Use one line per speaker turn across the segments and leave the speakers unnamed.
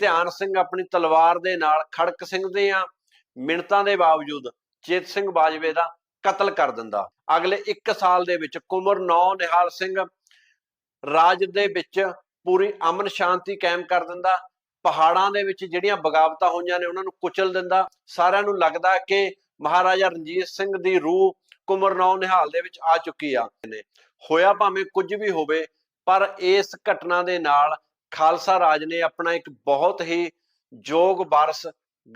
ਧਿਆਨ ਸਿੰਘ ਆਪਣੀ ਤਲਵਾਰ ਦੇ ਨਾਲ ਖੜਕ ਸਿੰਘ ਦੀਆਂ ਮਿੰਨਤਾਂ ਦੇ ਬਾਵਜੂਦ ਚੇਤ ਸਿੰਘ ਬਾਜਵੇ ਦਾ ਕਤਲ ਕਰ ਦਿੰਦਾ। ਅਗਲੇ 1 ਸਾਲ ਦੇ ਵਿੱਚ ਕੁਮਰ ਨੌ ਨਿਹਾਲ ਸਿੰਘ ਰਾਜ ਦੇ ਵਿੱਚ ਪੂਰੀ ਅਮਨ ਸ਼ਾਂਤੀ ਕਾਇਮ ਕਰ ਦਿੰਦਾ। ਪਹਾੜਾਂ ਦੇ ਵਿੱਚ ਜਿਹੜੀਆਂ ਬਗਾਵਤਾਂ ਹੋਈਆਂ ਨੇ ਉਹਨਾਂ ਨੂੰ ਕੁਚਲ ਦਿੰਦਾ। ਸਾਰਿਆਂ ਨੂੰ ਲੱਗਦਾ ਕਿ ਮਹਾਰਾਜਾ ਰਣਜੀਤ ਸਿੰਘ ਦੀ ਰੂਹ ਕੁਮਰ ਨੌ ਨਿਹਾਲ ਦੇ ਵਿੱਚ ਆ ਚੁੱਕੀ ਆ। ਹੋਇਆ ਭਾਵੇਂ ਕੁਝ ਵੀ ਹੋਵੇ, ਪਰ ਇਸ ਘਟਨਾ ਦੇ ਨਾਲ ਖਾਲਸਾ ਰਾਜ ਨੇ ਆਪਣਾ ਇੱਕ ਬਹੁਤ ਹੀ ਯੋਗ ਵਾਰਸ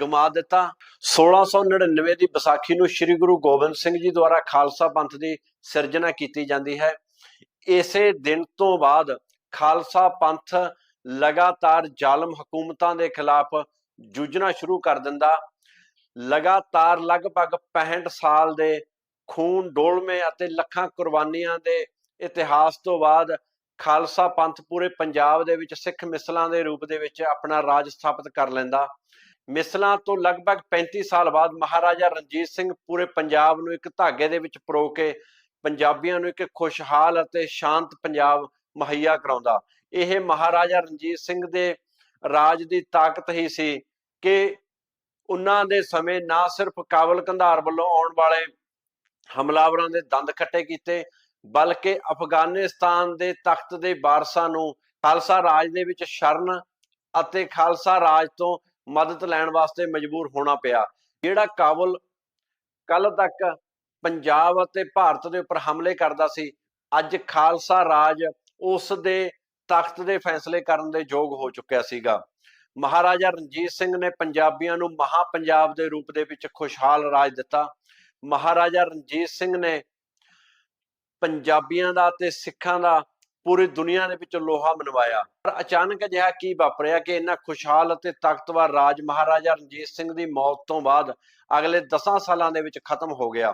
ਗਮਾ ਦਿੱਤਾ। 1699 ਦੀ ਵਿਸਾਖੀ ਨੂੰ ਸ੍ਰੀ ਗੁਰੂ ਗੋਬਿੰਦ ਸਿੰਘ ਜੀ ਦੁਆਰਾ ਖਾਲਸਾ ਪੰਥ ਦੀ ਸਿਰਜਣਾ ਕੀਤੀ ਜਾਂਦੀ ਹੈ। ਇਸੇ ਦਿਨ ਤੋਂ ਬਾਅਦ ਖਾਲਸਾ ਪੰਥ ਲਗਾਤਾਰ ਜ਼ਾਲਮ ਹਕੂਮਤਾਂ ਦੇ ਖਿਲਾਫ ਜੂਝਣਾ ਸ਼ੁਰੂ ਕਰ ਦਿੰਦਾ। ਲਗਾਤਾਰ ਲਗਭਗ 65 ਸਾਲ ਦੇ ਖੂਨ ਡੋਲਵੇਂ ਅਤੇ ਲੱਖਾਂ ਕੁਰਬਾਨੀਆਂ ਦੇ ਇਤਿਹਾਸ ਤੋਂ ਬਾਅਦ ਖਾਲਸਾ ਪੰਥ ਪੂਰੇ ਪੰਜਾਬ ਦੇ ਵਿੱਚ ਸਿੱਖ ਮਿਸਲਾਂ ਦੇ ਰੂਪ ਦੇ ਵਿੱਚ ਆਪਣਾ ਰਾਜ ਸਥਾਪਿਤ ਕਰ ਲੈਂਦਾ। ਮਿਸਲਾਂ ਤੋਂ ਲਗਭਗ 35 ਸਾਲ ਬਾਅਦ ਮਹਾਰਾਜਾ ਰਣਜੀਤ ਸਿੰਘ ਪੂਰੇ ਪੰਜਾਬ ਨੂੰ ਇੱਕ ਧਾਗੇ ਦੇ ਵਿੱਚ ਪਰੋ ਕੇ ਪੰਜਾਬੀਆਂ ਨੂੰ ਇੱਕ ਖੁਸ਼ਹਾਲ ਅਤੇ ਸ਼ਾਂਤ ਪੰਜਾਬ ਮੁਹੱਈਆ ਕਰਾਉਂਦਾ। ਇਹ ਮਹਾਰਾਜਾ ਰਣਜੀਤ ਸਿੰਘ ਦੇ ਰਾਜ ਦੀ ਤਾਕਤ ਹੀ ਸੀ ਕਿ ਉਹਨਾਂ ਦੇ ਸਮੇਂ ਨਾ ਸਿਰਫ ਕਾਬਲ ਕੰਧਾਰ ਵੱਲੋਂ ਆਉਣ ਵਾਲੇ ਹਮਲਾਵਰਾਂ ਦੇ ਦੰਦ ਖੱਟੇ ਕੀਤੇ ਬਲਕਿ ਅਫਗਾਨਿਸਤਾਨ ਦੇ ਤਖਤ ਦੇ ਵਾਰਸਾਂ ਨੂੰ ਖਾਲਸਾ ਰਾਜ ਦੇ ਵਿੱਚ ਸ਼ਰਨ ਅਤੇ ਖਾਲਸਾ ਰਾਜ ਤੋਂ ਮਦਦ ਲੈਣ ਵਾਸਤੇ ਮਜਬੂਰ ਹੋਣਾ ਪਿਆ। ਜਿਹੜਾ ਕਾਬਲ ਕੱਲ ਤੱਕ ਪੰਜਾਬ ਅਤੇ ਭਾਰਤ ਦੇ ਉੱਪਰ ਹਮਲੇ ਕਰਦਾ ਸੀ, ਅੱਜ ਖਾਲਸਾ ਰਾਜ ਉਸ ਦੇ ਤਖਤ ਦੇ ਫੈਸਲੇ ਕਰਨ ਦੇ ਯੋਗ ਹੋ ਚੁੱਕਿਆ ਸੀਗਾ। ਮਹਾਰਾਜਾ ਰਣਜੀਤ ਸਿੰਘ ਨੇ ਪੰਜਾਬੀਆਂ ਨੂੰ ਮਹਾ ਪੰਜਾਬ ਦੇ ਰੂਪ ਦੇ ਵਿੱਚ ਖੁਸ਼ਹਾਲ ਰਾਜ ਦਿੱਤਾ। ਮਹਾਰਾਜਾ ਰਣਜੀਤ ਸਿੰਘ ਨੇ ਪੰਜਾਬੀਆਂ ਦਾ ਤੇ ਸਿੱਖਾਂ ਦਾ ਪੂਰੀ ਦੁਨੀਆ ਦੇ ਵਿੱਚ ਲੋਹਾ ਮਨਵਾਇਆ। ਪਰ ਅਚਾਨਕ ਅਜਿਹਾ ਕੀ ਵਾਪਰਿਆ ਕਿ ਇਹਨਾਂ ਖੁਸ਼ਹਾਲ ਅਤੇ ਤਾਕਤਵਰ ਰਾਜ ਮਹਾਰਾਜਾ ਰਣਜੀਤ ਸਿੰਘ ਦੀ ਮੌਤ ਤੋਂ ਬਾਅਦ ਅਗਲੇ 10 ਸਾਲਾਂ ਦੇ ਵਿੱਚ ਖਤਮ ਹੋ ਗਿਆ।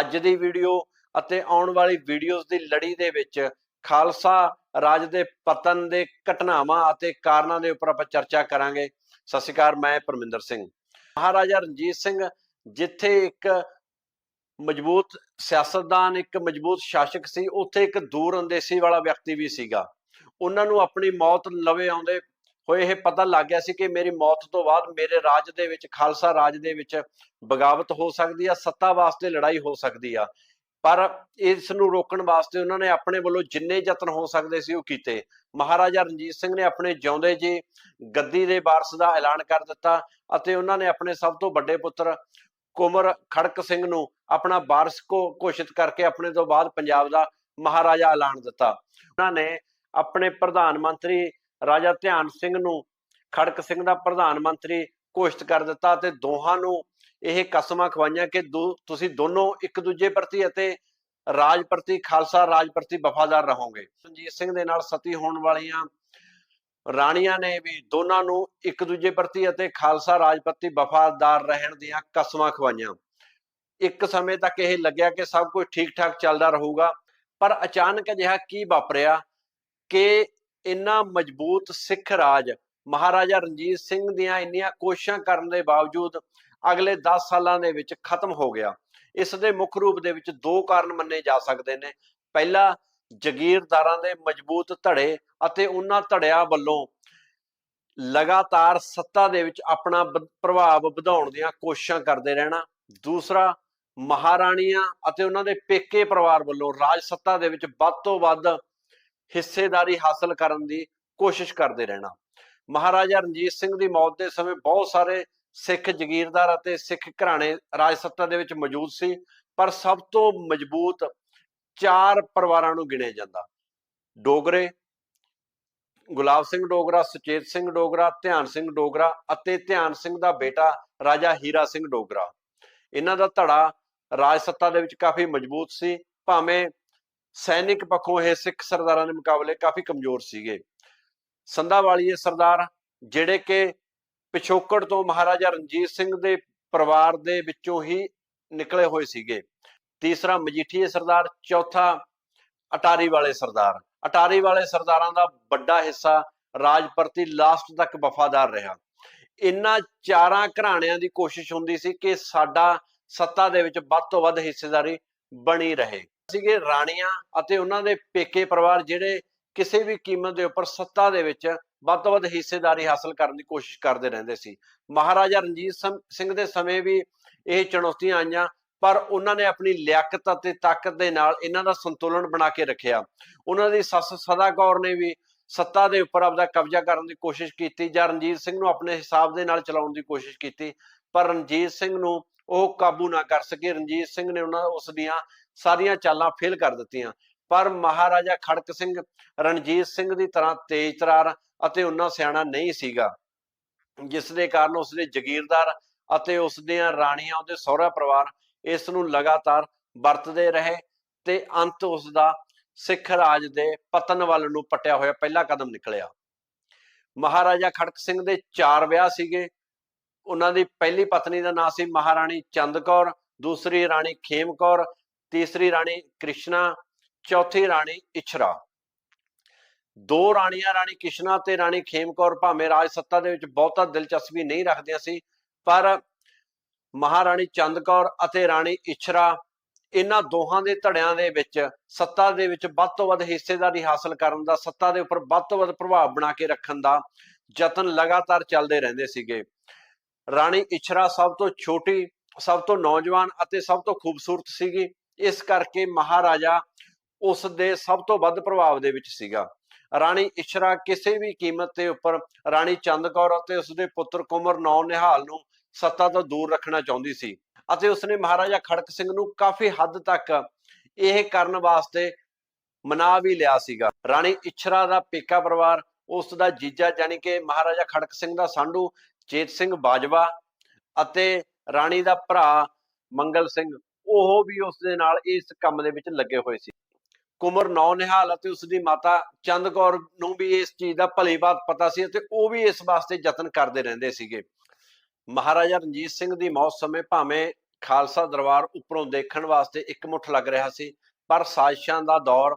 ਅੱਜ ਦੀ ਵੀਡੀਓ ਅਤੇ ਆਉਣ ਵਾਲੀ ਵੀਡੀਓਜ਼ ਦੀ ਲੜੀ ਦੇ ਵਿੱਚ ਖਾਲਸਾ ਰਾਜ ਦੇ ਪਤਨ ਦੇ ਘਟਨਾਵਾਂ ਅਤੇ ਕਾਰਨਾਂ ਦੇ ਉੱਪਰ ਆਪਾਂ ਚਰਚਾ ਕਰਾਂਗੇ। ਸਤਿ ਸ਼੍ਰੀ ਅਕਾਲ, ਮੈਂ ਪਰਮਿੰਦਰ ਸਿੰਘ। ਮਹਾਰਾਜਾ ਰਣਜੀਤ ਸਿੰਘ ਜਿੱਥੇ ਇੱਕ ਮਜ਼ਬੂਤ ਸਿਆਸਤਦਾਨ ਇੱਕ ਮਜ਼ਬੂਤ ਸ਼ਾਸਕ ਸੀ, ਉੱਥੇ ਇੱਕ ਦੂਰ ਅੰਦੇਸੀ ਵਾਲਾ ਵਿਅਕਤੀ ਵੀ ਸੀਗਾ। ਉਹਨਾਂ ਨੂੰ ਆਪਣੀ ਮੌਤ ਲਵੇ ਆਉਂਦੇ ਹੋਏ ਇਹ ਪਤਾ ਲੱਗ ਗਿਆ ਸੀ ਕਿ ਮੇਰੀ ਮੌਤ ਤੋਂ ਬਾਅਦ ਮੇਰੇ ਰਾਜ ਦੇ ਵਿੱਚ, ਖਾਲਸਾ ਰਾਜ ਦੇ ਵਿੱਚ ਬਗਾਵਤ ਹੋ ਸਕਦੀ ਆ, ਸੱਤਾ ਵਾਸਤੇ ਲੜਾਈ ਹੋ ਸਕਦੀ ਆ। ਪਰ ਇਸ ਨੂੰ ਰੋਕਣ ਵਾਸਤੇ ਉਹਨਾਂ ਨੇ ਆਪਣੇ ਵੱਲੋਂ ਜਿੰਨੇ ਯਤਨ ਹੋ ਸਕਦੇ ਸੀ ਉਹ ਕੀਤੇ। ਮਹਾਰਾਜਾ ਰਣਜੀਤ ਸਿੰਘ ਨੇ ਆਪਣੇ ਜਿਉਂਦੇ ਜੀ ਗੱਦੀ ਦੇ ਵਾਰਸ ਦਾ ਐਲਾਨ ਕਰ ਦਿੱਤਾ ਅਤੇ ਉਹਨਾਂ ਨੇ ਆਪਣੇ ਸਭ ਤੋਂ ਵੱਡੇ ਪੁੱਤਰ ਕੁਮਰ ਖੜਕ ਸਿੰਘ ਨੂੰ ਆਪਣਾ ਵਾਰਸ ਕੋ ਘੋਸ਼ਿਤ ਕਰਕੇ ਆਪਣੇ ਤੋਂ ਬਾਅਦ ਪੰਜਾਬ ਦਾ ਮਹਾਰਾਜਾ ਐਲਾਨ ਦਿੱਤਾ। ਉਹਨਾਂ ਨੇ ਆਪਣੇ ਪ੍ਰਧਾਨ ਮੰਤਰੀ ਰਾਜਾ ਧਿਆਨ ਸਿੰਘ ਨੂੰ ਖੜਕ ਸਿੰਘ ਦਾ ਪ੍ਰਧਾਨ ਮੰਤਰੀ ਘੋਸ਼ਿਤ ਕਰ ਦਿੱਤਾ ਤੇ ਦੋਹਾਂ ਨੂੰ ਇਹ ਕਸਮਾਂ ਖਵਾਈਆਂ ਕਿ ਦੋ- ਤੁਸੀਂ ਦੋਨੋਂ ਇੱਕ ਦੂਜੇ ਪ੍ਰਤੀ ਅਤੇ ਰਾਜ ਪ੍ਰਤੀ, ਖਾਲਸਾ ਰਾਜ ਪ੍ਰਤੀ ਵਫਾਦਾਰ ਰਹੋਗੇ। ਰਣਜੀਤ ਸਿੰਘ ਦੇ ਨਾਲ ਸਤੀ ਹੋਣ ਵਾਲੀਆਂ ਰਾਣੀਆਂ ਨੇ ਵੀ ਦੋਨਾਂ ਨੂੰ ਇੱਕ ਦੂਜੇ ਪ੍ਰਤੀ ਅਤੇ ਖਾਲਸਾ ਰਾਜ ਪ੍ਰਤੀ ਵਫਾਦਾਰ ਰਹਿਣ ਦੀਆਂ ਕਸਮਾਂ ਖਵਾਈਆਂ। ਇੱਕ ਸਮੇਂ ਤੱਕ ਇਹ ਲੱਗਿਆ ਕਿ ਸਭ ਕੁਝ ਠੀਕ ਠਾਕ ਚੱਲਦਾ ਰਹੂਗਾ, ਪਰ ਅਚਾਨਕ ਅਜਿਹਾ ਕੀ ਵਾਪਰਿਆ ਕਿ ਇੰਨਾ ਮਜ਼ਬੂਤ ਸਿੱਖ ਰਾਜ ਮਹਾਰਾਜਾ ਰਣਜੀਤ ਸਿੰਘ ਦੀਆਂ ਇੰਨੀਆਂ ਕੋਸ਼ਿਸ਼ਾਂ ਕਰਨ ਦੇ ਬਾਵਜੂਦ ਅਗਲੇ 10 ਸਾਲਾਂ ਦੇ ਵਿੱਚ ਖਤਮ ਹੋ ਗਿਆ। ਇਸ ਦੇ ਮੁੱਖ ਰੂਪ ਦੇ ਵਿੱਚ ਦੋ ਕਾਰਨ ਮੰਨੇ ਜਾ ਸਕਦੇ ਨੇ। ਪਹਿਲਾ ਜ਼ਗੀਰਦਾਰਾਂ ਦੇ ਮਜ਼ਬੂਤ ਧੜੇ ਅਤੇ ਉਹਨਾਂ ਧੜਿਆਂ ਵੱਲੋਂ ਲਗਾਤਾਰ ਸੱਤਾ ਦੇ ਵਿੱਚ ਆਪਣਾ ਪ੍ਰਭਾਵ ਵਧਾਉਣ ਦੀਆਂ ਕੋਸ਼ਿਸ਼ਾਂ ਕਰਦੇ ਰਹਿਣਾ। ਦੂਸਰਾ, ਮਹਾਰਾਣੀਆਂ ਅਤੇ ਉਹਨਾਂ ਦੇ ਪੇਕੇ ਪਰਿਵਾਰ ਵੱਲੋਂ ਰਾਜ ਸੱਤਾ ਦੇ ਵਿੱਚ ਵੱਧ ਤੋਂ ਵੱਧ ਹਿੱਸੇਦਾਰੀ ਹਾਸਲ ਕਰਨ ਦੀ ਕੋਸ਼ਿਸ਼ ਕਰਦੇ ਰਹਿਣਾ। ਮਹਾਰਾਜਾ ਰਣਜੀਤ ਸਿੰਘ ਦੀ ਮੌਤ ਦੇ ਸਮੇਂ ਬਹੁਤ ਸਾਰੇ ਸਿੱਖ ਜ਼ਗੀਰਦਾਰ ਅਤੇ ਸਿੱਖ ਘਰਾਣੇ ਰਾਜ ਸੱਤਾ ਦੇ ਵਿੱਚ ਮੌਜੂਦ ਸੀ, ਪਰ ਸਭ ਤੋਂ ਮਜ਼ਬੂਤ ਚਾਰ ਪਰਿਵਾਰਾਂ ਨੂੰ ਗਿਣਿਆ ਜਾਂਦਾ। ਡੋਗਰੇ, ਗੁਲਾਬ ਸਿੰਘ ਡੋਗਰਾ, ਸੁਚੇਤ ਸਿੰਘ ਡੋਗਰਾ, ਧਿਆਨ ਸਿੰਘ ਡੋਗਰਾ ਅਤੇ ਧਿਆਨ ਸਿੰਘ ਦਾ ਬੇਟਾ ਰਾਜਾ ਹੀਰਾ ਸਿੰਘ ਡੋਗਰਾ। ਇਹਨਾਂ ਦਾ ਧੜਾ ਰਾਜ ਸੱਤਾ ਦੇ ਵਿੱਚ ਕਾਫੀ ਮਜ਼ਬੂਤ ਸੀ, ਭਾਵੇਂ ਸੈਨਿਕ ਪੱਖੋਂ ਇਹ ਸਿੱਖ ਸਰਦਾਰਾਂ ਦੇ ਮੁਕਾਬਲੇ ਕਾਫੀ ਕਮਜ਼ੋਰ ਸੀਗੇ। ਸੰਧਾਵਾਲੀਏ ਸਰਦਾਰ, ਜਿਹੜੇ ਕਿ ਪਿਛੋਕੜ ਤੋਂ ਮਹਾਰਾਜਾ ਰਣਜੀਤ ਸਿੰਘ ਦੇ ਪਰਿਵਾਰ ਦੇ ਵਿੱਚੋਂ ਹੀ ਨਿਕਲੇ ਹੋਏ ਸੀਗੇ। ਤੀਸਰਾ ਮਜੀਠੀਏ ਸਰਦਾਰ, ਚੌਥਾ ਅਟਾਰੀ ਵਾਲੇ ਸਰਦਾਰ। ਅਟਾਰੀ ਵਾਲੇ ਸਰਦਾਰਾਂ ਦਾ ਵੱਡਾ ਹਿੱਸਾ ਰਾਜ ਪ੍ਰਤੀ ਲਾਸਟ ਤੱਕ ਵਫਾਦਾਰ ਰਿਹਾ। ਇਨ੍ਹਾਂ ਚਾਰਾਂ ਘਰਾਣਿਆਂ ਦੀ ਕੋਸ਼ਿਸ਼ ਹੁੰਦੀ ਸੀ ਕਿ ਸਾਡਾ ਸੱਤਾ ਦੇ ਵਿੱਚ ਵੱਧ ਤੋਂ ਵੱਧ ਹਿੱਸੇਦਾਰੀ ਬਣੀ ਰਹੇ। ਸੀਗੇ ਰਾਣੀਆਂ ਅਤੇ ਉਹਨਾਂ ਦੇ ਪੇਕੇ ਪਰਿਵਾਰ ਜਿਹੜੇ ਕਿਸੇ ਵੀ ਕੀਮਤ ਦੇ ਉੱਪਰ ਸੱਤਾ ਦੇ ਵਿੱਚ ਵੱਧ ਤੋਂ ਵੱਧ ਹਿੱਸੇਦਾਰੀ ਹਾਸਲ ਕਰਨ ਦੀ ਕੋਸ਼ਿਸ਼ ਕਰਦੇ ਰਹਿੰਦੇ ਸੀ। ਮਹਾਰਾਜਾ ਰਣਜੀਤ ਸਿੰਘ ਦੇ ਸਮੇਂ ਵੀ ਇਹ ਚੁਣੌਤੀਆਂ ਆਈਆਂ। ਪਰ ਉਹਨਾਂ ਨੇ ਆਪਣੀ ਲਿਆਕਤ ਅਤੇ ਤਾਕਤ ਦੇ ਨਾਲ ਇਹਨਾਂ ਦਾ ਸੰਤੁਲਨ ਬਣਾ ਕੇ ਰੱਖਿਆ। ਉਹਨਾਂ ਦੀ ਸੱਸ ਸਦਾ ਕੌਰ ਨੇ ਵੀ ਸੱਤਾ ਦੇ ਉੱਪਰ ਆਪਦਾ ਕਬਜ਼ਾ ਕਰਨ ਦੀ ਕੋਸ਼ਿਸ਼ ਕੀਤੀ ਜਾਂ ਰਣਜੀਤ ਸਿੰਘ ਨੂੰ ਆਪਣੇ ਹਿਸਾਬ ਦੇ ਨਾਲ ਚਲਾਉਣ ਦੀ ਕੋਸ਼ਿਸ਼ ਕੀਤੀ, ਪਰ ਰਣਜੀਤ ਸਿੰਘ ਨੂੰ ਉਹ ਕਾਬੂ ਨਾ ਕਰ ਸਕੇ। ਰਣਜੀਤ ਸਿੰਘ ਨੇ ਉਹਨਾਂ ਉਸ ਦੀਆਂ ਸਾਰੀਆਂ ਚਾਲਾਂ ਫੇਲ ਕਰ ਦਿੱਤੀਆਂ। ਪਰ ਮਹਾਰਾਜਾ ਖੜਕ ਸਿੰਘ ਰਣਜੀਤ ਸਿੰਘ ਦੀ ਤਰ੍ਹਾਂ ਤੇਜ਼ ਤਰਾਰ ਅਤੇ ਉਹਨਾਂ ਸਿਆਣਾ ਨਹੀਂ ਸੀਗਾ। ਜਿਸ ਦੇ ਕਾਰਨ ਉਸ ਦੇ ਜ਼ਗੀਰਦਾਰ ਅਤੇ ਉਸ ਦੀਆਂ ਰਾਣੀਆਂ, ਉਹਦੇ ਸਹੁਰਾ ਪਰਿਵਾਰ ਇਸ ਨੂੰ ਲਗਾਤਾਰ ਵਰਤਦੇ ਰਹੇ ਤੇ ਅੰਤ ਉਸ ਦਾ ਸਿੱਖ ਰਾਜ ਦੇ ਪਤਨ ਵੱਲ ਨੂੰ ਪਟਿਆ ਹੋਇਆ ਪਹਿਲਾ ਕਦਮ ਨਿਕਲਿਆ। ਮਹਾਰਾਜਾ ਖੜਕ ਸਿੰਘ ਦੇ ਚਾਰ ਵਿਆਹ ਸੀਗੇ। ਉਹਨਾਂ ਦੀ ਪਹਿਲੀ ਪਤਨੀ ਦਾ ਨਾਮ ਸੀ ਮਹਾਰਾਣੀ ਚੰਦ ਕੌਰ, ਦੂਸਰੀ ਰਾਣੀ ਖੇਮ ਕੌਰ, ਤੀਸਰੀ ਰਾਣੀ ਕ੍ਰਿਸ਼ਨਾ, ਚੌਥੀ ਰਾਣੀ ਇਛਰਾ। ਦੋ ਰਾਣੀਆਂ ਰਾਣੀ ਕ੍ਰਿਸ਼ਨਾ ਤੇ ਰਾਣੀ ਖੇਮ ਕੌਰ ਭਾਵੇਂ ਰਾਜ ਸੱਤਾ ਦੇ ਵਿੱਚ ਬਹੁਤਾ ਦਿਲਚਸਪੀ ਨਹੀਂ ਰੱਖਦੀਆਂ ਸੀ, ਪਰ ਮਹਾਰਾਣੀ ਚੰਦ ਕੌਰ ਅਤੇ ਰਾਣੀ ਇਛਰਾ, ਇਹਨਾਂ ਦੋਹਾਂ ਦੇ ਧੜਿਆਂ ਦੇ ਵਿੱਚ, ਸੱਤਾ ਦੇ ਵਿੱਚ ਵੱਧ ਤੋਂ ਵੱਧ ਹਿੱਸੇਦਾਰੀ ਹਾਸਲ ਕਰਨ ਦਾ, ਸੱਤਾ ਦੇ ਉੱਪਰ ਵੱਧ ਤੋਂ ਵੱਧ ਪ੍ਰਭਾਵ ਬਣਾ ਕੇ ਰੱਖਣ ਦਾ ਯਤਨ ਲਗਾਤਾਰ ਚੱਲਦੇ ਰਹਿੰਦੇ ਸੀਗੇ। ਰਾਣੀ ਇਛਰਾ ਸਭ ਤੋਂ ਛੋਟੀ, ਸਭ ਤੋਂ ਨੌਜਵਾਨ ਅਤੇ ਸਭ ਤੋਂ ਖੂਬਸੂਰਤ ਸੀਗੀ। ਇਸ ਕਰਕੇ ਮਹਾਰਾਜਾ ਉਸ ਦੇ ਸਭ ਤੋਂ ਵੱਧ ਪ੍ਰਭਾਵ ਦੇ ਵਿੱਚ ਸੀਗਾ। ਰਾਣੀ ਇਛਰਾ ਕਿਸੇ ਵੀ ਕੀਮਤ ਤੇ ਉੱਪਰ, ਰਾਣੀ ਚੰਦ ਕੌਰ ਅਤੇ ਉਸ ਦੇ ਪੁੱਤਰ ਕੁਮਰ ਨੌ ਨਿਹਾਲ ਨੂੰ ਸੱਤਾ ਤੋਂ ਦੂਰ ਰੱਖਣਾ ਚਾਹੁੰਦੀ ਸੀ ਅਤੇ ਉਸਨੇ ਮਹਾਰਾਜਾ ਖੜਕ ਸਿੰਘ ਨੂੰ ਕਾਫੀ ਹੱਦ ਤੱਕ ਇਹ ਕਰਨ ਵਾਸਤੇ ਮਨਾ ਵੀ ਲਿਆ ਸੀਗਾ। ਰਾਣੀ ਇਛਰਾ ਦਾ ਪੇਕਾ ਪਰਿਵਾਰ, ਉਸ ਦਾ ਜੀਜਾ ਜਾਨੀ ਕਿ ਮਹਾਰਾਜਾ ਖੜਕ ਸਿੰਘ ਦਾ ਸਾਂਢੂ, ਚੇਤ ਸਿੰਘ ਬਾਜਵਾ ਅਤੇ ਰਾਣੀ ਦਾ ਭਰਾ ਮੰਗਲ ਸਿੰਘ, ਉਹ ਵੀ ਉਸ ਦੇ ਨਾਲ ਇਸ ਕੰਮ ਦੇ ਵਿੱਚ ਲੱਗੇ ਹੋਏ ਸੀ। ਕੁਮਰ ਨੌ ਨਿਹਾਲ ਅਤੇ ਉਸ ਦੀ ਮਾਤਾ ਚੰਦ ਕੌਰ ਨੂੰ ਵੀ ਇਸ ਚੀਜ਼ ਦਾ ਭਲੀ ਬਾਤ ਪਤਾ ਸੀ ਅਤੇ ਉਹ ਵੀ ਇਸ ਵਾਸਤੇ ਯਤਨ ਕਰਦੇ ਰਹਿੰਦੇ ਸੀਗੇ। ਮਹਾਰਾਜਾ ਰਣਜੀਤ ਸਿੰਘ ਦੀ ਮੌਤ ਸਮੇਂ ਭਾਵੇਂ ਖਾਲਸਾ ਦਰਬਾਰ ਉੱਪਰੋਂ ਦੇਖਣ ਵਾਸਤੇ ਇਕਮੁੱਠ ਲੱਗ ਰਿਹਾ ਸੀ, ਪਰ ਸਾਜ਼ਿਸ਼ਾਂ ਦਾ ਦੌਰ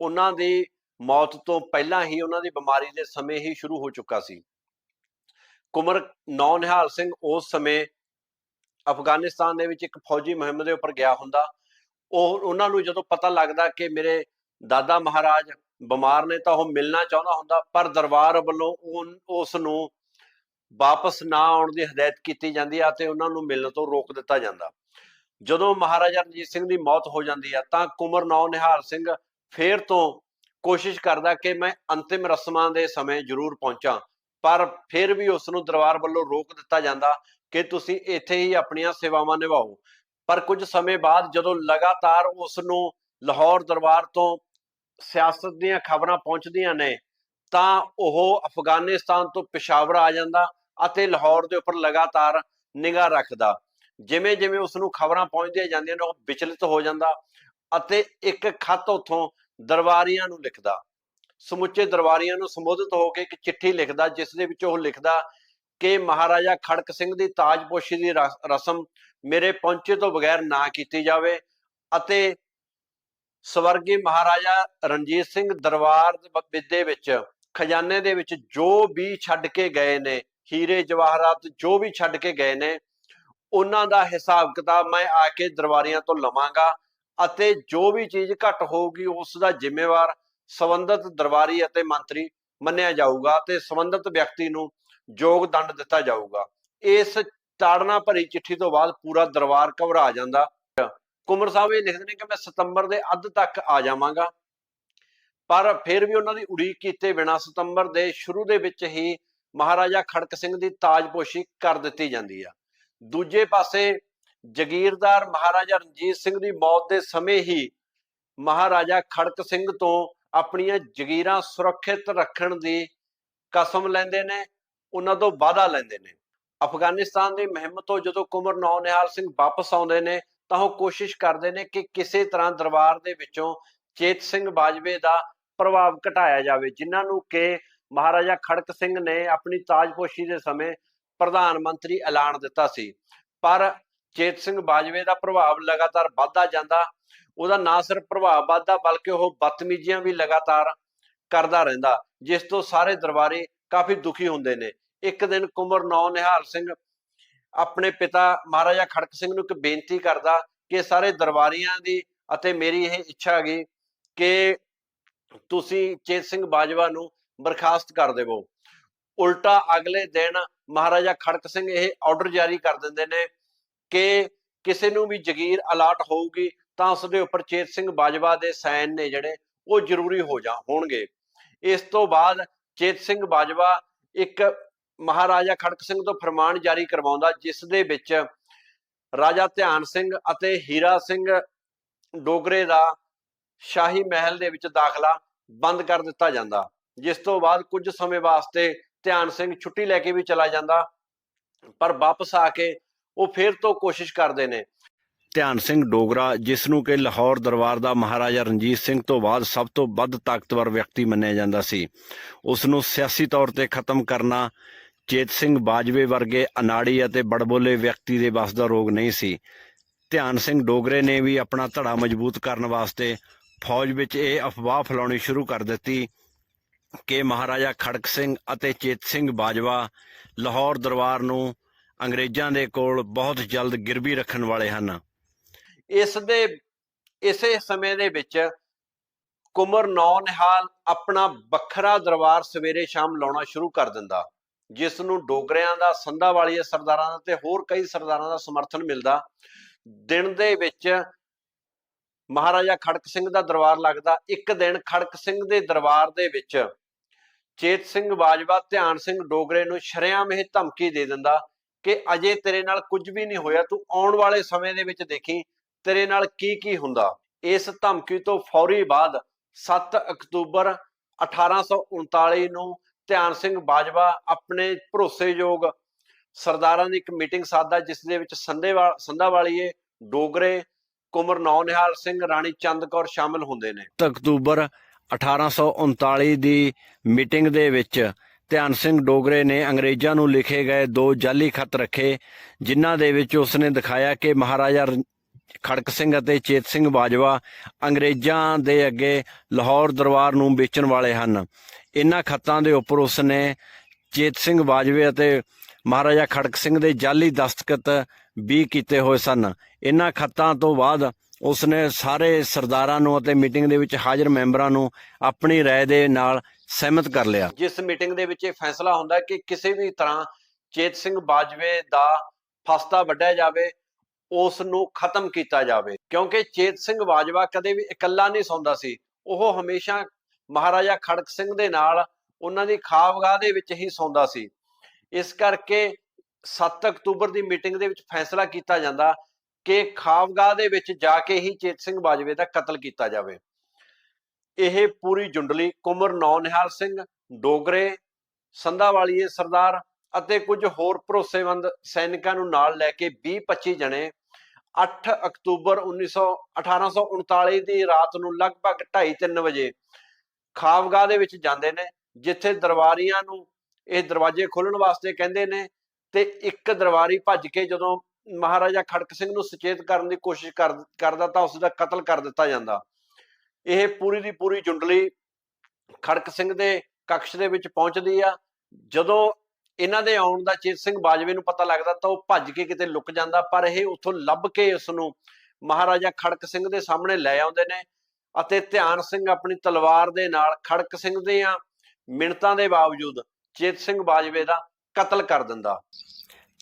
ਉਹਨਾਂ ਦੀ ਮੌਤ ਤੋਂ ਪਹਿਲਾਂ ਹੀ ਉਹਨਾਂ ਦੀ ਬਿਮਾਰੀ ਦੇ ਸਮੇਂ ਹੀ ਸ਼ੁਰੂ ਹੋ ਚੁੱਕਾ ਸੀ। ਕੁਮਰ ਨੌ ਨਿਹਾਲ ਸਿੰਘ ਉਸ ਸਮੇਂ ਅਫਗਾਨਿਸਤਾਨ ਦੇ ਵਿੱਚ ਇੱਕ ਫੌਜੀ ਮੁਹਿੰਮ ਦੇ ਉੱਪਰ ਗਿਆ ਹੁੰਦਾ। ਉਹ ਉਹਨਾਂ ਨੂੰ ਜਦੋਂ ਪਤਾ ਲੱਗਦਾ ਕਿ ਮੇਰੇ ਦਾਦਾ ਮਹਾਰਾਜ ਬਿਮਾਰ ਨੇ ਤਾਂ ਉਹ ਮਿਲਣਾ ਚਾਹੁੰਦਾ ਹੁੰਦਾ, ਪਰ ਦਰਬਾਰ ਵੱਲੋਂ ਉਸ ਨੂੰ ਵਾਪਸ ਨਾ ਆਉਣ ਦੀ ਹਦਾਇਤ ਕੀਤੀ ਜਾਂਦੀ ਆ ਤੇ ਉਹਨਾਂ ਨੂੰ ਮਿਲਣ ਤੋਂ ਰੋਕ ਦਿੱਤਾ ਜਾਂਦਾ। ਜਦੋਂ ਮਹਾਰਾਜਾ ਰਣਜੀਤ ਸਿੰਘ ਦੀ ਮੌਤ ਹੋ ਜਾਂਦੀ ਆ ਤਾਂ ਕੁਮਰ ਨੌ ਨਿਹਾਲ ਸਿੰਘ ਫੇਰ ਤੋਂ ਕੋਸ਼ਿਸ਼ ਕਰਦਾ ਕਿ ਮੈਂ ਅੰਤਿਮ ਰਸਮਾਂ ਦੇ ਸਮੇਂ ਜ਼ਰੂਰ ਪਹੁੰਚਾਂ, ਪਰ ਫਿਰ ਵੀ ਉਸ ਨੂੰ ਦਰਬਾਰ ਵੱਲੋਂ ਰੋਕ ਦਿੱਤਾ ਜਾਂਦਾ ਕਿ ਤੁਸੀਂ ਇੱਥੇ ਹੀ ਆਪਣੀਆਂ ਸੇਵਾਵਾਂ ਨਿਭਾਓ। ਪਰ ਕੁਝ ਸਮੇਂ ਬਾਅਦ ਜਦੋਂ ਲਗਾਤਾਰ ਉਸ ਨੂੰ ਲਾਹੌਰ ਦਰਬਾਰ ਤੋਂ ਸਿਆਸਤ ਦੀਆਂ ਖਬਰਾਂ ਪਹੁੰਚਦੀਆਂ ਨੇ ਤਾਂ ਉਹ ਅਫਗਾਨਿਸਤਾਨ ਤੋਂ ਪਿਸ਼ਾਵਰ ਆ ਜਾਂਦਾ ਅਤੇ ਲਾਹੌਰ ਦੇ ਉੱਪਰ ਲਗਾਤਾਰ ਨਿਗਾਹ ਰੱਖਦਾ। ਜਿਵੇਂ ਜਿਵੇਂ ਉਸ ਨੂੰ ਖਬਰਾਂ ਪਹੁੰਚਦੀਆਂ ਜਾਂਦੀਆਂ ਨੇ, ਉਹ ਵਿਚਲਿਤ ਹੋ ਜਾਂਦਾ ਅਤੇ ਇੱਕ ਖਤ ਉਥੋਂ ਦਰਬਾਰੀਆਂ ਨੂੰ ਲਿਖਦਾ। ਸਮੁੱਚੇ ਦਰਬਾਰੀਆਂ ਨੂੰ ਸੰਬੋਧਿਤ ਹੋ ਕੇ ਇੱਕ ਚਿੱਠੀ ਲਿਖਦਾ, ਜਿਸ ਦੇ ਵਿੱਚ ਉਹ ਲਿਖਦਾ ਕਿ ਮਹਾਰਾਜਾ ਖੜਕ ਸਿੰਘ ਦੀ ਤਾਜਪੋਸ਼ੀ ਦੀ ਰਸਮ ਮੇਰੇ ਪਹੁੰਚੇ ਤੋਂ ਬਗੈਰ ਨਾ ਕੀਤੀ ਜਾਵੇ ਅਤੇ ਸਵਰਗੀ ਮਹਾਰਾਜਾ ਰਣਜੀਤ ਸਿੰਘ ਦਰਬਾਰ ਦੇ ਦੇ ਵਿੱਚ ਖਜ਼ਾਨੇ ਦੇ ਵਿੱਚ ਜੋ ਵੀ ਛੱਡ ਕੇ ਗਏ ਨੇ, ਹੀਰੇ, ਜਵਾਹਰਾਤ ਜੋ ਵੀ ਛੱਡ ਕੇ ਗਏ ਨੇ, ਉਹਨਾਂ ਦਾ ਹਿਸਾਬ ਕਿਤਾਬ ਮੈਂ ਆ ਕੇ ਦਰਬਾਰੀਆਂ ਤੋਂ ਲਵਾਂਗਾ ਅਤੇ ਜੋ ਵੀ ਚੀਜ਼ ਘੱਟ ਹੋਊਗੀ ਉਸ ਦਾ ਜ਼ਿੰਮੇਵਾਰ ਸੰਬੰਧਿਤ ਦਰਬਾਰੀ ਅਤੇ ਮੰਤਰੀ ਮੰਨਿਆ ਜਾਊਗਾ ਤੇ ਸੰਬੰਧਿਤ ਵਿਅਕਤੀ ਨੂੰ ਯੋਗ ਦੰਡ ਦਿੱਤਾ ਜਾਊਗਾ। ਇਸ ਤਾੜਨਾ ਭਰੀ ਚਿੱਠੀ ਤੋਂ ਬਾਅਦ ਪੂਰਾ ਦਰਬਾਰ ਘਬਰਾ ਜਾਂਦਾ। ਕੁਮਰ ਸਾਹਿਬ ਇਹ ਲਿਖਦੇ ਨੇ ਕਿ ਮੈਂ ਸਤੰਬਰ ਦੇ ਅੱਧ ਤੱਕ ਆ ਜਾਵਾਂਗਾ। ਪਰ ਫਿਰ ਵੀ ਉਹਨਾਂ ਦੀ ਉਡੀਕ ਕੀਤੇ ਬਿਨਾ ਸਤੰਬਰ ਦੇ ਸ਼ੁਰੂ ਦੇ ਵਿੱਚ ਹੀ ਮਹਾਰਾਜਾ ਖੜਕ ਸਿੰਘ ਦੀ ਤਾਜਪੋਸ਼ੀ ਕਰ ਦਿੱਤੀ ਜਾਂਦੀ ਆ। ਦੂਜੇ ਪਾਸੇ ਜਗੀਰਦਾਰ ਮਹਾਰਾਜਾ ਰਣਜੀਤ ਸਿੰਘ ਦੀ ਮੌਤ ਦੇ ਸਮੇਂ ਹੀ ਮਹਾਰਾਜਾ ਖੜਕ ਸਿੰਘ ਤੋਂ ਆਪਣੀਆਂ ਜਗੀਰਾਂ ਸੁਰੱਖਿਅਤ ਰੱਖਣ ਦੀ ਕਸਮ ਲੈਂਦੇ ਨੇ, ਉਹਨਾਂ ਤੋਂ ਵਾਅਦਾ ਲੈਂਦੇ ਨੇ। ਅਫਗਾਨਿਸਤਾਨ ਦੀ ਮੁਹਿੰਮ ਤੋਂ ਜਦੋਂ ਕੁਮਰ ਨੌ ਨਿਹਾਲ ਸਿੰਘ ਵਾਪਸ ਆਉਂਦੇ ਨੇ, ਤਾਂ ਉਹ ਕੋਸ਼ਿਸ਼ ਕਰਦੇ ਨੇ ਕਿ ਕਿਸੇ ਤਰ੍ਹਾਂ ਦਰਬਾਰ ਦੇ ਵਿੱਚੋਂ ਚੇਤ ਸਿੰਘ ਬਾਜਵੇ ਦਾ ਪ੍ਰਭਾਵ ਘਟਾਇਆ ਜਾਵੇ, ਜਿਨ੍ਹਾਂ ਨੂੰ ਕਿ ਮਹਾਰਾਜਾ ਖੜਕ ਸਿੰਘ ਨੇ ਆਪਣੀ ਤਾਜਪੋਸ਼ੀ ਦੇ ਸਮੇਂ ਪ੍ਰਧਾਨ ਮੰਤਰੀ ਐਲਾਨ ਦਿੱਤਾ ਸੀ। ਪਰ ਚੇਤ ਸਿੰਘ ਬਾਜਵੇ ਦਾ ਪ੍ਰਭਾਵ ਲਗਾਤਾਰ ਵੱਧਦਾ ਜਾਂਦਾ, ਉਹਦਾ ਨਾ ਸਿਰਫ ਪ੍ਰਭਾਵ ਵੱਧਦਾ, ਬਲਕਿ ਉਹ ਬਦਤਮੀਜ਼ੀਆਂ ਵੀ ਲਗਾਤਾਰ ਕਰਦਾ ਰਹਿੰਦਾ, ਜਿਸ ਤੋਂ ਸਾਰੇ ਦਰਬਾਰੀ ਕਾਫੀ ਦੁਖੀ ਹੁੰਦੇ ਨੇ। ਇੱਕ ਦਿਨ ਕੁਮਰ ਨੌ ਨਿਹਾਲ ਸਿੰਘ ਆਪਣੇ ਪਿਤਾ ਮਹਾਰਾਜਾ ਖੜਕ ਸਿੰਘ ਨੂੰ ਇੱਕ ਬੇਨਤੀ ਕਰਦਾ ਕਿ ਸਾਰੇ ਦਰਬਾਰੀਆਂ ਦੀ ਅਤੇ ਮੇਰੀ ਇਹ ਇੱਛਾ ਹੈਗੀ ਕਿ ਤੁਸੀਂ ਚੇਤ ਸਿੰਘ ਬਾਜਵਾ ਨੂੰ ਬਰਖਾਸਤ ਕਰ ਦੇਵੋ। ਉਲਟਾ ਅਗਲੇ ਦਿਨ ਮਹਾਰਾਜਾ ਖੜਕ ਸਿੰਘ ਇਹ ਆਰਡਰ ਜਾਰੀ ਕਰ ਦਿੰਦੇ ਨੇ ਕਿ ਕਿਸੇ ਨੂੰ ਵੀ ਜ਼ਗੀਰ ਅਲਾਟ ਹੋਊਗੀ ਤਾਂ ਉਸ ਦੇ ਉੱਪਰ ਚੇਤ ਸਿੰਘ ਬਾਜਵਾ ਦੇ ਸਾਈਨ ਨੇ ਜਿਹੜੇ ਉਹ ਜ਼ਰੂਰੀ ਹੋ ਜਾ, ਹੋਣਗੇ। ਇਸ ਤੋਂ ਬਾਅਦ ਚੇਤ ਸਿੰਘ ਬਾਜਵਾ ਇੱਕ ਮਹਾਰਾਜਾ ਖੜਕ ਸਿੰਘ ਤੋਂ ਫਰਮਾਨ ਜਾਰੀ ਕਰਵਾਉਂਦਾ, ਜਿਸ ਦੇ ਵਿੱਚ ਰਾਜਾ ਧਿਆਨ ਸਿੰਘ ਅਤੇ ਹੀਰਾ ਸਿੰਘ ਡੋਗਰੇ ਦਾ ਸ਼ਾਹੀ ਮਹਿਲ ਦੇ ਵਿੱਚ ਦਾਖਲਾ ਬੰਦ ਕਰ ਦਿੱਤਾ ਜਾਂਦਾ। ਜਿਸ ਤੋਂ ਬਾਅਦ ਕੁਝ ਸਮੇਂ ਵਾਸਤੇ ਧਿਆਨ ਸਿੰਘ ਛੁੱਟੀ ਲੈ ਕੇ ਵੀ ਚਲਾ ਜਾਂਦਾ, ਪਰ ਵਾਪਸ ਆ ਕੇ ਉਹ ਫਿਰ ਤੋਂ ਕੋਸ਼ਿਸ਼ ਕਰਦੇ ਨੇ। ਧਿਆਨ ਸਿੰਘ ਡੋਗਰਾ, ਜਿਸ ਨੂੰ ਕਿ ਲਾਹੌਰ ਦਰਬਾਰ ਦਾ ਮਹਾਰਾਜਾ ਰਣਜੀਤ ਸਿੰਘ ਤੋਂ ਬਾਅਦ ਸਭ ਤੋਂ ਵੱਧ ਤਾਕਤਵਰ ਵਿਅਕਤੀ ਮੰਨਿਆ ਜਾਂਦਾ ਸੀ। ਉਸ ਨੂੰ ਸਿਆਸੀ ਤੌਰ ਤੇ ਖਤਮ ਕਰਨਾ ਚੇਤ ਸਿੰਘ ਬਾਜਵੇ ਵਰਗੇ ਅਨਾੜੀ ਅਤੇ ਬੜਬੋਲੇ ਵਿਅਕਤੀ ਦੇ ਵੱਸ ਦਾ ਰੋਗ ਨਹੀਂ ਸੀ। ਧਿਆਨ ਸਿੰਘ ਡੋਗਰੇ ਨੇ ਵੀ ਆਪਣਾ ਧੜਾ ਮਜ਼ਬੂਤ ਕਰਨ ਵਾਸਤੇ ਫੌਜ ਵਿੱਚ ਇਹ ਅਫਵਾਹ ਫੈਲਾਉਣੀ ਸ਼ੁਰੂ ਕਰ ਦਿੱਤੀ ਕਿ ਮਹਾਰਾਜਾ ਖੜਕ ਸਿੰਘ ਅਤੇ ਚੇਤ ਸਿੰਘ ਬਾਜਵਾ ਲਾਹੌਰ ਦਰਬਾਰ ਨੂੰ ਅੰਗਰੇਜ਼ਾਂ ਦੇ ਕੋਲ ਬਹੁਤ ਜਲਦ ਗਿਰਵੀ ਰੱਖਣ ਵਾਲੇ ਹਨ। ਇਸ ਦੇ, ਇਸੇ ਸਮੇਂ ਦੇ ਵਿੱਚ ਕੁਮਰ ਨੌ ਨਿਹਾਲ ਆਪਣਾ ਵੱਖਰਾ ਦਰਬਾਰ ਸਵੇਰੇ ਸ਼ਾਮ ਲਾਉਣਾ ਸ਼ੁਰੂ ਕਰ ਦਿੰਦਾ, ਜਿਸ ਨੂੰ ਡੋਗਰਿਆਂ ਦਾ ਸੰਧਾ ਵਾਲੀਏ ਸਰਦਾਰਾਂ ਦਾ ਤੇ ਹੋਰ ਕਈ ਸਰਦਾਰਾਂ ਦਾ ਸਮਰਥਨ ਮਿਲਦਾ। ਦਿਨ ਦੇ ਵਿੱਚ ਮਹਾਰਾਜਾ ਖੜਕ ਸਿੰਘ ਦਾ ਦਰਬਾਰ ਲੱਗਦਾ। ਇੱਕ ਦਿਨ ਖੜਕ ਸਿੰਘ ਦੇ ਦਰਬਾਰ ਦੇ ਵਿੱਚ ਚੇਤ ਸਿੰਘ ਬਾਜਵਾ ਧਿਆਨ ਸਿੰਘ ਡੋਗਰੇ ਨੂੰ ਸ਼ਰੇਆਮ ਇਹ ਧਮਕੀ ਦੇ ਦਿੰਦਾ ਕਿ ਅਜੇ ਤੇਰੇ ਨਾਲ ਕੁਝ ਵੀ ਨਹੀਂ ਹੋਇਆ, ਤੂੰ ਆਉਣ ਵਾਲੇ ਸਮੇਂ ਦੇ ਵਿੱਚ ਦੇਖੀ ਤੇਰੇ ਨਾਲ ਕੀ ਕੀ ਹੁੰਦਾ। ਇਸ ਧਮਕੀ ਤੋਂ ਫੌਰੀ ਬਾਅਦ 7 ਅਕਤੂਬਰ 1839 ਨੂੰ ਧਿਆਨ ਸਿੰਘ ਬਾਜਵਾ ਆਪਣੇ ਭਰੋਸੇਯੋਗ ਸਰਦਾਰਾਂ ਦੀ ਇੱਕ ਮੀਟਿੰਗ ਸਾਦਾ ਜਿਸ ਦੇ ਵਿੱਚ ਸੰਧੇਵਾਲ ਸੰਧਾਵਾਲੀਏ, ਡੋਗਰੇ ਕੁਮਰ ਨੌ ਸਿੰਘ, ਰਾਣੀ ਚੰਦ ਕੌਰ ਸ਼ਾਮਲ ਹੁੰਦੇ ਨੇ। ਅਕਤੂਬਰ 1839 ਦੀ ਮੀਟਿੰਗ ਦੇ ਵਿੱਚ ਧਿਆਨ ਸਿੰਘ ਡੋਗਰੇ ਨੇ ਅੰਗਰੇਜ਼ਾਂ ਨੂੰ ਲਿਖੇ ਗਏ ਦੋ ਜਾਲੀ ਖੱਤ ਰੱਖੇ, ਜਿਨ੍ਹਾਂ ਦੇ ਵਿੱਚ ਉਸਨੇ ਦਿਖਾਇਆ ਕਿ ਮਹਾਰਾਜਾ ਖੜਕ ਸਿੰਘ ਅਤੇ ਚੇਤ ਸਿੰਘ ਬਾਜਵਾ ਅੰਗਰੇਜ਼ਾਂ ਦੇ ਅੱਗੇ ਲਾਹੌਰ ਦਰਬਾਰ ਨੂੰ ਵੇਚਣ ਵਾਲੇ ਹਨ। ਇਹਨਾਂ ਖੱਤਾਂ ਦੇ ਉੱਪਰ ਉਸਨੇ ਚੇਤ ਸਿੰਘ ਬਾਜਵੇ ਅਤੇ ਮਹਾਰਾਜਾ ਖੜਕ ਸਿੰਘ ਦੇ ਜਾਲੀ ਦਸਤਖਤ ਵੀ ਕੀਤੇ ਹੋਏ ਸਨ ਇਹਨਾਂ ਖੱਤਾਂ ਤੋਂ ਬਾਅਦ ਉਸਨੇ ਸਾਰੇ ਸਰਦਾਰਾਂ ਨੂੰ ਅਤੇ ਮੀਟਿੰਗ ਦੇ ਵਿੱਚ ਹਾਜ਼ਰ ਮੈਂਬਰਾਂ ਨੂੰ ਆਪਣੀ رائے ਦੇ ਨਾਲ ਸਹਿਮਤ ਕਰ ਲਿਆ ਜਿਸ ਮੀਟਿੰਗ ਦੇ ਵਿੱਚ ਇਹ ਫੈਸਲਾ ਹੁੰਦਾ ਕਿ ਕਿਸੇ ਵੀ ਤਰ੍ਹਾਂ ਚੇਤ ਸਿੰਘ ਬਾਜਵੇ ਦਾ ਫਸਤਾ ਵੱਢਿਆ ਜਾਵੇ ਉਸ ਨੂੰ ਖਤਮ ਕੀਤਾ ਜਾਵੇ ਕਿਉਂਕਿ ਚੇਤ ਸਿੰਘ ਬਾਜਵਾ ਕਦੇ ਵੀ ਇਕੱਲਾ ਨਹੀਂ ਸੌਂਦਾ ਸੀ ਉਹ ਹਮੇਸ਼ਾ ਮਹਾਰਾਜਾ ਖੜਕ ਸਿੰਘ ਦੇ ਨਾਲ ਉਹਨਾਂ ਦੀ ਖਾਬਗਾਹ ਦੇ ਵਿੱਚ ਹੀ ਸੌਂਦਾ ਸੀ ਇਸ ਕਰਕੇ 7 ਅਕਤੂਬਰ ਦੀ ਮੀਟਿੰਗ ਦੇ ਵਿੱਚ ਫੈਸਲਾ ਕੀਤਾ ਜਾਂਦਾ ਕਿ ਖਾਬਗਾਹ ਦੇ ਵਿੱਚ ਜਾ ਕੇ ਹੀ ਚੇਤ ਸਿੰਘ ਬਾਜਵੇ ਦਾ ਕਤਲ ਕੀਤਾ ਜਾਵੇ। ਇਹ ਪੂਰੀ ਜੁੰਡਲੀ ਕੁਮਰ ਨੌ ਸਿੰਘ, ਡੋਗਰੇ, ਸੰਧਾਵਾਲੀਏ ਸਰਦਾਰ ਅਤੇ ਕੁਝ ਹੋਰ ਭਰੋਸੇਮੰਦ ਸੈਨਿਕਾਂ ਨੂੰ ਨਾਲ ਲੈ ਕੇ 20-25 ਜਣੇ 8 ਅਕਤੂਬਰ 1900 1839 ਦੀ ਰਾਤ ਨੂੰ ਲਗਭਗ 2:30 ਵਜੇ ਖਾਬਗਾਹ ਦੇ ਵਿੱਚ ਜਾਂਦੇ ਨੇ, ਜਿੱਥੇ ਦਰਬਾਰੀਆਂ ਨੂੰ, ਇਹ ਦਰਵਾਜ਼ੇ ਖੋਲਣ ਵਾਸਤੇ ਕਹਿੰਦੇ ਨੇ ਤੇ ਇੱਕ ਦਰਬਾਰੀ ਭੱਜ ਕੇ ਜਦੋਂ ਮਹਾਰਾਜਾ ਖੜਕ ਸਿੰਘ ਨੂੰ ਸੁਚੇਤ ਕਰਨ ਦੀ ਕੋਸ਼ਿਸ਼ ਕਰ, ਕਰਦਾ ਤਾਂ ਉਸ ਦਾ ਕਤਲ ਕਰ ਦਿੱਤਾ ਜਾਂਦਾ। ਇਹ ਪੂਰੀ ਦੀ ਪੂਰੀ ਜੁੰਡਲੀ ਖੜਕ ਸਿੰਘ ਦੇ ਕਕਸ਼ ਦੇ ਵਿੱਚ ਪਹੁੰਚਦੀ ਆ। ਜਦੋਂ ਇਹਨਾਂ ਦੇ ਆਉਣ ਦਾ ਚੇਤ ਸਿੰਘ ਬਾਜਵੇ ਨੂੰ ਪਤਾ ਲੱਗਦਾ ਤਾਂ ਉਹ ਭੱਜ ਕੇ ਕਿਤੇ ਲੁਕ ਜਾਂਦਾ, ਪਰ ਇਹ ਉੱਥੋਂ ਲੱਭ ਕੇ ਉਸ ਨੂੰ ਮਹਾਰਾਜਾ ਖੜਕ ਸਿੰਘ ਦੇ ਸਾਹਮਣੇ ਲੈ ਆਉਂਦੇ ਨੇ ਅਤੇ ਧਿਆਨ ਸਿੰਘ ਆਪਣੀ ਤਲਵਾਰ ਦੇ ਨਾਲ ਖੜਕ ਸਿੰਘ ਦੀਆਂ ਮਿੰਨਤਾਂ ਦੇ ਬਾਵਜੂਦ ਚੇਤ ਸਿੰਘ ਬਾਜਵੇ ਦਾ ਕਤਲ ਕਰ ਦਿੰਦਾ।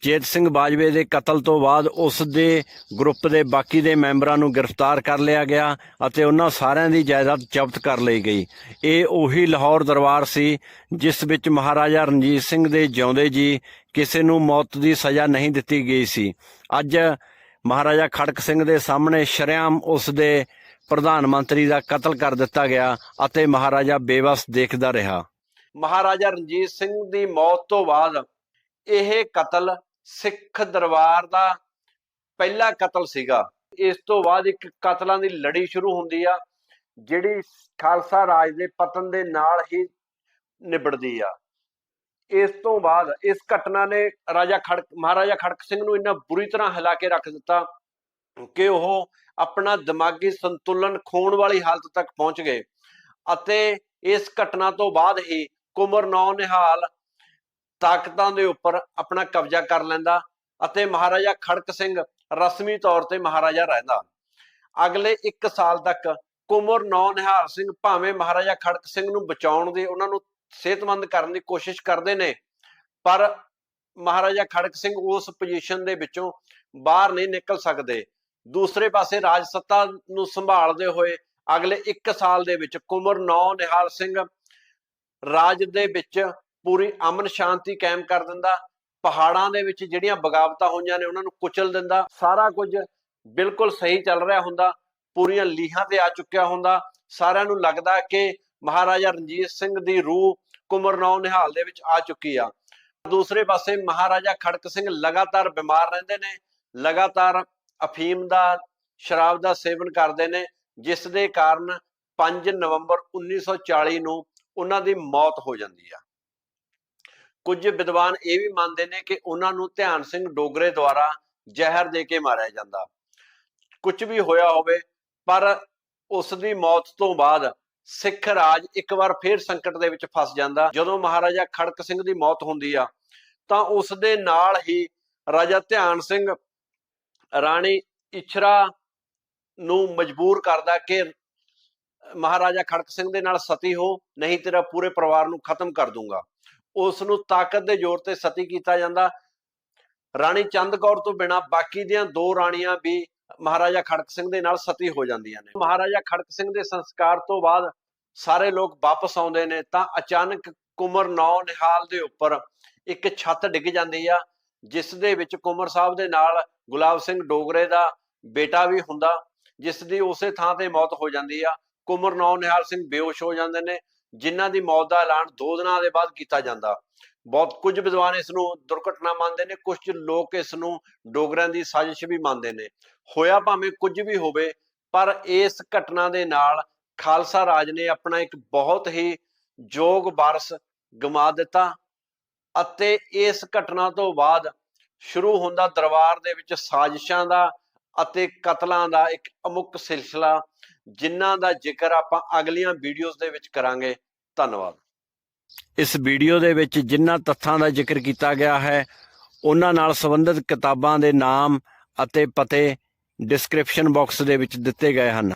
ਚੇਤ ਸਿੰਘ ਬਾਜਵੇ ਦੇ ਕਤਲ ਤੋਂ ਬਾਅਦ ਉਸ ਦੇ ਗਰੁੱਪ ਦੇ ਬਾਕੀ ਦੇ ਮੈਂਬਰਾਂ ਨੂੰ ਗ੍ਰਿਫਤਾਰ ਕਰ ਲਿਆ ਗਿਆ ਅਤੇ ਉਹਨਾਂ ਸਾਰਿਆਂ ਦੀ ਜਾਇਦਾਦ ਜ਼ਬਤ ਕਰ ਲਈ ਗਈ। ਇਹ ਉਹੀ ਲਾਹੌਰ ਦਰਬਾਰ ਸੀ ਜਿਸ ਵਿੱਚ ਮਹਾਰਾਜਾ ਰਣਜੀਤ ਸਿੰਘ ਦੇ ਜਿਉਂਦੇ ਜੀ ਕਿਸੇ ਨੂੰ ਮੌਤ ਦੀ ਸਜ਼ਾ ਨਹੀਂ ਦਿੱਤੀ ਗਈ ਸੀ। ਅੱਜ ਮਹਾਰਾਜਾ ਖੜਕ ਸਿੰਘ ਦੇ ਸਾਹਮਣੇ ਸ਼ਰੇਆਮ ਉਸ ਦੇ ਪ੍ਰਧਾਨ ਮੰਤਰੀ ਦਾ ਕਤਲ ਕਰ ਦਿੱਤਾ ਗਿਆ ਅਤੇ ਮਹਾਰਾਜਾ ਬੇਵਸ ਦੇਖਦਾ ਰਿਹਾ। ਮਹਾਰਾਜਾ ਰਣਜੀਤ ਸਿੰਘ ਦੀ ਮੌਤ ਤੋਂ ਬਾਅਦ ਇਹ ਕਤਲ ਸਿੱਖ ਦਰਬਾਰ ਦਾ ਪਹਿਲਾ ਕਤਲ ਸੀਗਾ। ਇਸ ਤੋਂ ਬਾਅਦ ਇੱਕ ਕਤਲਾਂ ਦੀ ਲੜੀ ਸ਼ੁਰੂ ਹੁੰਦੀ ਆ, ਜਿਹੜੀ ਖਾਲਸਾ ਰਾਜ ਦੇ ਪਤਨ ਦੇ ਨਾਲ ਹੀ ਨਿਬੜਦੀ ਆ। ਇਸ ਤੋਂ ਬਾਅਦ ਇਸ ਘਟਨਾ ਨੇ ਰਾਜਾ ਖੜਕ ਮਹਾਰਾਜਾ ਖੜਕ ਸਿੰਘ ਨੂੰ ਇੰਨਾ ਬੁਰੀ ਤਰ੍ਹਾਂ ਹਿਲਾ ਕੇ ਰੱਖ ਦਿੱਤਾ ਕਿ ਉਹ ਆਪਣਾ ਦਿਮਾਗੀ ਸੰਤੁਲਨ ਖੋਣ ਵਾਲੀ ਹਾਲਤ ਤੱਕ ਪਹੁੰਚ ਗਏ ਅਤੇ ਇਸ ਘਟਨਾ ਤੋਂ ਬਾਅਦ ਹੀ ਕੁਮਰ ਨੌ ਨਿਹਾਲ ਤਾਕਤਾਂ ਦੇ ਉੱਪਰ ਆਪਣਾ ਕਬਜ਼ਾ ਕਰ ਲੈਂਦਾ ਅਤੇ ਮਹਾਰਾਜਾ ਖੜਕ ਸਿੰਘ ਰਸਮੀ ਤੌਰ ਤੇ ਮਹਾਰਾਜਾ ਰਹਿੰਦਾ। ਅਗਲੇ 1 ਸਾਲ ਤੱਕ ਕੁਮਰ ਨੌ ਨਿਹਾਲ ਸਿੰਘ ਭਾਵੇਂ ਮਹਾਰਾਜਾ ਖੜਕ ਸਿੰਘ ਨੂੰ ਬਚਾਉਣ ਦੀ ਉਹਨਾਂ ਨੂੰ ਸਿਹਤਮੰਦ ਕਰਨ ਦੀ ਕੋਸ਼ਿਸ਼ ਕਰਦੇ ਨੇ, ਪਰ ਮਹਾਰਾਜਾ ਖੜਕ ਸਿੰਘ ਉਸ ਪੋਜੀਸ਼ਨ ਦੇ ਵਿੱਚੋਂ ਬਾਹਰ ਨਹੀਂ ਨਿਕਲ ਸਕਦੇ। ਦੂਸਰੇ ਪਾਸੇ ਰਾਜ ਸੱਤਾ ਨੂੰ ਸੰਭਾਲਦੇ ਹੋਏ ਅਗਲੇ 1 ਸਾਲ ਦੇ ਵਿੱਚ ਕੁਮਰ ਨੌ ਨਿਹਾਲ ਸਿੰਘ ਰਾਜ ਦੇ ਵਿੱਚ ਪੂਰੀ ਅਮਨ ਸ਼ਾਂਤੀ ਕਾਇਮ ਕਰ ਦਿੰਦਾ, ਪਹਾੜਾਂ ਦੇ ਵਿੱਚ ਜਿਹੜੀਆਂ ਬਗਾਵਤਾਂ ਹੋਈਆਂ ਨੇ ਉਹਨਾਂ ਨੂੰ ਕੁਚਲ ਦਿੰਦਾ, ਸਾਰਾ ਕੁਝ ਬਿਲਕੁਲ ਸਹੀ ਚੱਲ ਰਿਹਾ ਹੁੰਦਾ, ਪੂਰੀਆਂ ਲੀਹਾਂ ਤੇ ਆ ਚੁੱਕਿਆ ਹੁੰਦਾ, ਸਾਰਿਆਂ ਨੂੰ ਲੱਗਦਾ ਕਿ ਮਹਾਰਾਜਾ ਰਣਜੀਤ ਸਿੰਘ ਦੀ ਰੂਹ ਕੁਮਰ ਨੌ ਨਿਹਾਲ ਦੇ ਵਿੱਚ ਆ ਚੁੱਕੀ ਆ। ਦੂਸਰੇ ਪਾਸੇ ਮਹਾਰਾਜਾ ਖੜਕ ਸਿੰਘ ਲਗਾਤਾਰ ਬਿਮਾਰ ਰਹਿੰਦੇ ਨੇ, ਲਗਾਤਾਰ ਅਫੀਮ ਦਾ, ਸ਼ਰਾਬ ਦਾ ਸੇਵਨ ਕਰਦੇ ਨੇ, ਜਿਸ ਦੇ ਕਾਰਨ 5 ਨਵੰਬਰ 1940 ਨੂੰ ਉਹਨਾਂ ਦੀ ਮੌਤ ਹੋ ਜਾਂਦੀ ਆ। ਕੁਝ ਵਿਦਵਾਨ ਇਹ ਵੀ ਮੰਨਦੇ ਨੇ ਕਿ ਉਹਨਾਂ ਨੂੰ ਧਿਆਨ ਸਿੰਘ ਡੋਗਰੇ ਦੁਆਰਾ ਜ਼ਹਿਰ ਦੇ ਕੇ ਮਾਰਿਆ ਜਾਂਦਾ। ਕੁਝ ਵੀ ਹੋਇਆ ਹੋਵੇ, ਪਰ ਉਸ ਦੀ ਮੌਤ ਤੋਂ ਬਾਅਦ ਸਿੱਖ ਰਾਜ ਇੱਕ ਵਾਰ ਫੇਰ ਸੰਕਟ ਦੇ ਵਿੱਚ ਫਸ ਜਾਂਦਾ। ਜਦੋਂ ਮਹਾਰਾਜਾ ਖੜਕ ਸਿੰਘ ਦੀ ਮੌਤ ਹੁੰਦੀ ਆ, ਤਾਂ ਉਸ ਦੇ ਨਾਲ ਹੀ ਰਾਜਾ ਧਿਆਨ ਸਿੰਘ ਰਾਣੀ ਇਛਰਾ ਨੂੰ ਮਜਬੂਰ ਕਰਦਾ ਕਿ ਮਹਾਰਾਜਾ ਖੜਕ ਸਿੰਘ ਦੇ ਨਾਲ ਸਤੀ ਹੋ, ਨਹੀਂ ਤੇਰਾ ਪੂਰੇ ਪਰਿਵਾਰ ਨੂੰ ਖਤਮ ਕਰ ਦੂੰਗਾ। ਉਸ ਨੂੰ ਤਾਕਤ ਦੇ ਜ਼ੋਰ ਤੇ ਸਤੀ ਕੀਤਾ ਜਾਂਦਾ। ਰਾਣੀ ਚੰਦ ਕੌਰ ਤੋਂ ਬਿਨਾ ਬਾਕੀ ਦੀਆਂ ਦੋ ਰਾਣੀਆਂ ਵੀ ਮਹਾਰਾਜਾ ਖੜਕ ਸਿੰਘ ਦੇ ਨਾਲ ਸਤੀ ਹੋ ਜਾਂਦੀਆਂ ਨੇ। ਮਹਾਰਾਜਾ ਖੜਕ ਸਿੰਘ ਦੇ ਸੰਸਕਾਰ ਤੋਂ ਬਾਅਦ ਸਾਰੇ ਲੋਕ ਵਾਪਸ ਆਉਂਦੇ ਨੇ ਤਾਂ ਅਚਾਨਕ ਕੁਮਰ ਨੌ ਨਿਹਾਲ ਦੇ ਉੱਪਰ ਇੱਕ ਛੱਤ ਡਿੱਗ ਜਾਂਦੀ ਆ, ਜਿਸ ਦੇ ਵਿੱਚ ਕੁਮਰ ਸਾਹਿਬ ਦੇ ਨਾਲ ਗੁਲਾਬ ਸਿੰਘ ਡੋਗਰੇ ਦਾ ਬੇਟਾ ਵੀ ਹੁੰਦਾ, ਜਿਸ ਦੀ ਉਸੇ ਥਾਂ ਤੇ ਮੌਤ ਹੋ ਜਾਂਦੀ ਆ। ਕੁਮਰ ਨੌ ਨਿਹਾਲ ਸਿੰਘ ਬੇਹੋਸ਼ ਹੋ ਜਾਂਦੇ ਨੇ, ਜਿਨ੍ਹਾਂ ਦੀ ਮੌਤ ਦਾ ਐਲਾਨ 2 ਦਿਨਾਂ ਦੇ ਬਾਅਦ ਕੀਤਾ ਜਾਂਦਾ। ਬਹੁਤ ਕੁਝ ਵਿਦਵਾਨ ਇਸ ਨੂੰ ਦੁਰਘਟਨਾ ਮੰਨਦੇ ਨੇ, ਕੁਝ ਲੋਕ ਇਸ ਨੂੰ ਡੋਗਰਿਆਂ ਦੀ ਸਾਜ਼ਿਸ਼ ਵੀ ਮੰਨਦੇ ਨੇ। ਹੋਇਆ ਭਾਵੇਂ ਕੁਝ ਵੀ ਹੋਵੇ, ਪਰ ਇਸ ਘਟਨਾ ਦੇ ਨਾਲ ਖਾਲਸਾ ਰਾਜ ਨੇ ਆਪਣਾ ਇੱਕ ਬਹੁਤ ਹੀ ਯੋਗ ਵਾਰਸ ਗਵਾ ਦਿੱਤਾ ਅਤੇ ਇਸ ਘਟਨਾ ਤੋਂ ਬਾਅਦ ਸ਼ੁਰੂ ਹੁੰਦਾ ਦਰਬਾਰ ਦੇ ਵਿੱਚ ਸਾਜ਼ਿਸ਼ਾਂ ਦਾ ਅਤੇ ਕਤਲਾਂ ਦਾ ਇੱਕ ਅਮੁੱਕ ਸਿਲਸਿਲਾ ਜਿਨ੍ਹਾਂ ਦਾ ਜ਼ਿਕਰ ਆਪਾਂ ਅਗਲੀਆਂ ਵੀਡੀਓਜ਼ ਦੇ ਵਿੱਚ ਕਰਾਂਗੇ। ਧੰਨਵਾਦ। ਇਸ ਵੀਡੀਓ ਦੇ ਵਿੱਚ ਜਿਨ੍ਹਾਂ ਤੱਥਾਂ ਦਾ ਜ਼ਿਕਰ ਕੀਤਾ ਗਿਆ ਹੈ, ਉਹਨਾਂ ਨਾਲ ਸੰਬੰਧਿਤ ਕਿਤਾਬਾਂ ਦੇ ਨਾਮ ਅਤੇ ਪਤੇ ਡਿਸਕ੍ਰਿਪਸ਼ਨ ਬਾਕਸ ਦੇ ਵਿੱਚ ਦਿੱਤੇ ਗਏ ਹਨ।